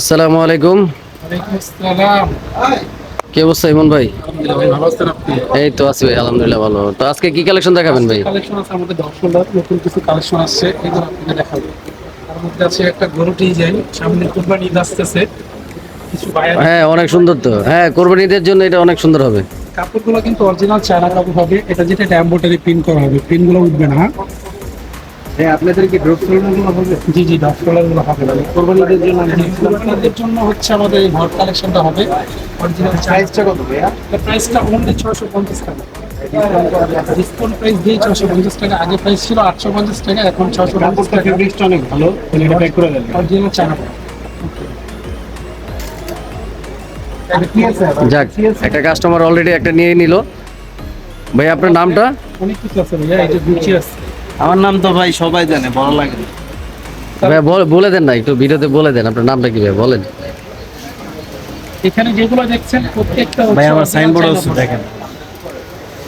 আসসালামু আলাইকুম। কি অবস্থা ইমন ভাই? এই তো আছি ভাই আলহামদুলিল্লাহ ভালো। তো আজকে কি কালেকশন দেখাবেন ভাই? কালেকশন আছে আমাদের দর্শকরা নতুন কিছু কালেকশন আসছে এগুলো আপনাকে দেখাবো। তার মধ্যে আছে একটা গরু ডিজাইন সামনে কুরবানি ঈদ আসতেছে। হ্যাঁ অনেক সুন্দর তো। হ্যাঁ কোরবানিদের জন্য এটা অনেক সুন্দর হবে। কাপড়গুলো কিন্তু অরিজিনাল চায়না কাপড় হবে। এটা যেটা ড্যাম্বোটারি প্রিন্ট করা হবে। প্রিন্টগুলো উঠবে না। হ্যাঁ আপনাদের কি ড্রপগুলো হবে। জি জি ডটগুলো হবে। না কোরবানিদের জন্য কোরবানিদের জন্য হচ্ছে আমাদের এই ঘর কালেকশনটা হবে। অরিজিনাল প্রাইসটা কত ভাইয়া? প্রাইসটা অনলি ছশো পঞ্চাশ টাকা। ডিসকাউন্ট প্রাইস দিয়ে ছশো পঞ্চাশ টাকা। আগে প্রাইস ছিল আটশো পঞ্চাশ টাকা এখন ছশো পঞ্চাশ টাকা। ফেব্রিক্সটা অনেক ভালো এটা প্যাক করে দেন। অরিজিনাল চায়না যাক একটা কাস্টমার অলরেডি একটা নিয়ে নিল। ভাই আপনার নামটা? অনেক কিছু আছে ভাইয়া এই যে গুচি আছে। আমার নাম তো ভাই সবাই জানে বড় লাগে ভাই বলে দেন না একটু ভিডিওতে বলে দেন আপনার নামটা কি ভাই বলেন। এখানে যেগুলো দেখছেন প্রত্যেকটা ভাই আমার সাইনবোর্ড আছে দেখেন।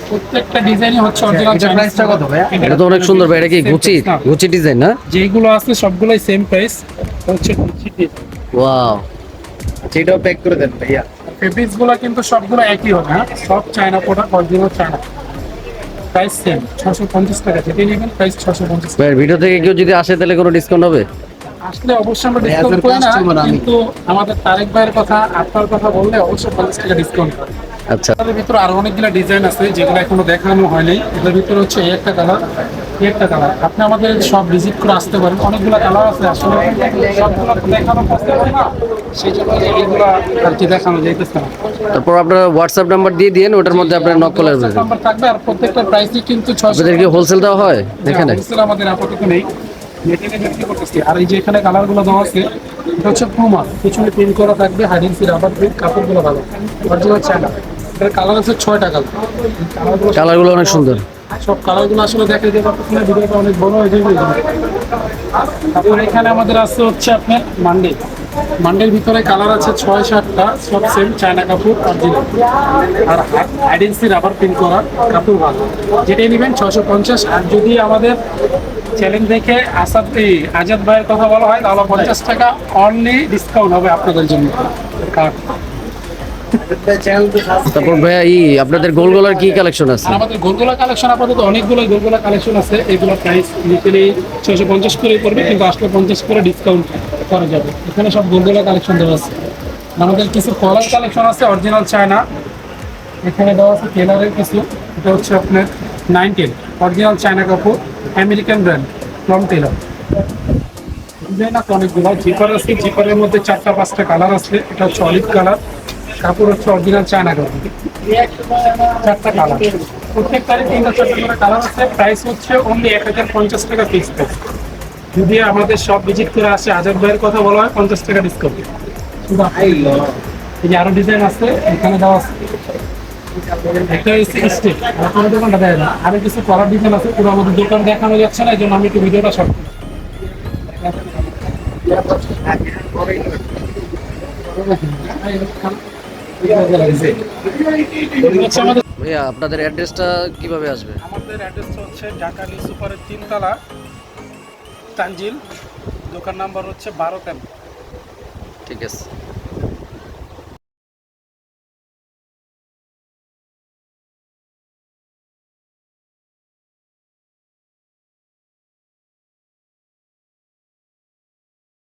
প্রত্যেকটা ডিজাইনই হচ্ছে অরিজিনাল এটার প্রাইসটা কত ভাইয়া? এটা তো অনেক সুন্দর ভাই এটা কি গুচি গুচি ডিজাইন না। যেগুলো আছে সবগুলোই সেম প্রাইস হচ্ছে গুচি ওয়াও সেটাও প্যাক করে দেন ভাইয়া। ফেব্রিক্সগুলো কিন্তু সবগুলো একই হবে হ্যাঁ? সব China product original China price same ছশো পঞ্চাশ টাকা। যেটা নেবেন প্রাইস ছশো পঞ্চাশ ভাই ভিডিও থেকে কেউ যদি আসে তাহলে কোনো ডিসকাউন্ট হবে? আসলে অবশ্যই আমরা ডিসকাউন্ট করি না কিন্তু আমাদের তারেক ভাইয়ের কথা আপনার কথা বললে অবশ্যই পঞ্চাশ টাকা ডিসকাউন্ট করে আচ্ছা। এর ভিতরে আরও অনেকগুলো ডিজাইন আছে যেগুলো এখনও দেখানো হয়নি। এটার ভিতরে হচ্ছে এই একটা কালার একটা কালার আপনি আমাদের সব ভিজিট করে আসতে পারেন। অনেকগুলো কালার আছে আসলে। সবগুলো দেখানো পসিবল না। সেই জন্য এইগুলো আর কি দেখানো যাইতেছে না। তারপর আপনার হোয়াটসঅ্যাপ নাম্বার দিয়ে দিন ওটার মধ্যে আপনার নক নাম্বার থাকবে আর প্রত্যেকটা প্রাইসই কিন্তু ছশো আপনাদের কি হোলসেল দেওয়া হয় এখানে? হোলসেল আমাদের আপাতত নেই। মেটেরিয়াল বিক্রি করতেছি। আর এই যে এখানে কালারগুলো দেওয়া আছে এটা হচ্ছে পুমা পিছনে প্রিন্ট করা থাকবে হাইডিং সি রাবার প্রিন্ট কাপড়গুলো ভালো। অরিজিনাল চায়না এটার কালার আছে ছয়টা কালার কালারগুলো কালারগুলো অনেক সুন্দর। সব কালারগুলো আসলে দেখে যে পারতেছি অনেক বড় হয়ে তারপর এখানে আমাদের আছে হচ্ছে আপনার মান্ডে। মান্ডের ভিতরে কালার আছে ছয় সাতটা, সব সেম চায়না কাপড় অরিজিনাল আর আইডেন্সি রাবার প্রিন্ট করা কাপড় ভালো। যেটাই নেবেন ছশো পঞ্চাশ। আর যদি আমাদের চ্যালেঞ্জ দেখে আসাদ, এই আজাদ ভাইয়ের কথা বলা হয়, তাহলে পঞ্চাশ টাকা অনলি ডিসকাউন্ট হবে আপনাদের জন্য। তো তারপর ভাইয়া, ই, আপনাদের গোলগোলার কি কালেকশন আছে? আমাদের গোলগোলা কালেকশন আপাতত অনেকগুলো গোলগোলা কালেকশন আছে। এগুলো প্রাইস লিটারি ছয়শো পঞ্চাশ করে পড়বে, কিন্তু আসলে পঞ্চাশ করে ডিসকাউন্ট করা যাবে। এখানে সব গোলগোলা কালেকশন দেওয়া আছে। আমাদের কিছু কলার কালেকশন আছে অরিজিনাল চায়না। এখানে দেওয়া আছে টেলারের কিছু। এটা হচ্ছে আপনার নাইনটিন অরিজিনাল চায়না কাপড় আমেরিকান ব্র্যান্ড ফ্রম টেলার অনেকগুলো। জিপার আছে। জিপারের মধ্যে চারটা, পাঁচটা কালার আছে। এটা হচ্ছে অলিভ কালার কাপড় হচ্ছে অরিজিনাল চায়না কাপড় চারটা কালার প্রত্যেকটারই তিনটা চারটা করে কালার আছে। প্রাইস হচ্ছে অনলি এক হাজার পঞ্চাশ টাকা প্রাইস যদি আমাদের সব ভিজিট করে আসে, আজাদ ভাইয়ের কথা বলা হয়, পঞ্চাশ টাকা ডিসকাউন্ট এই যে আরও ডিজাইন আছে, এখানে দেওয়া আছে। একটা দোকানটা না কিছু কলার ডিজাইন আছে। পুরো আমাদের দোকান দেখানো যাচ্ছে না, এই জন্য আমি একটু ভিডিওটা শর্ট আমাদের ভাইয়া আপনাদের অ্যাড্রেসটা কীভাবে আসবে? আমাদের অ্যাড্রেসটা হচ্ছে ঢাকা নিউ সুপারের তিনতলা তানজিল। দোকান নাম্বার হচ্ছে বারো তেরো। ঠিক আছে।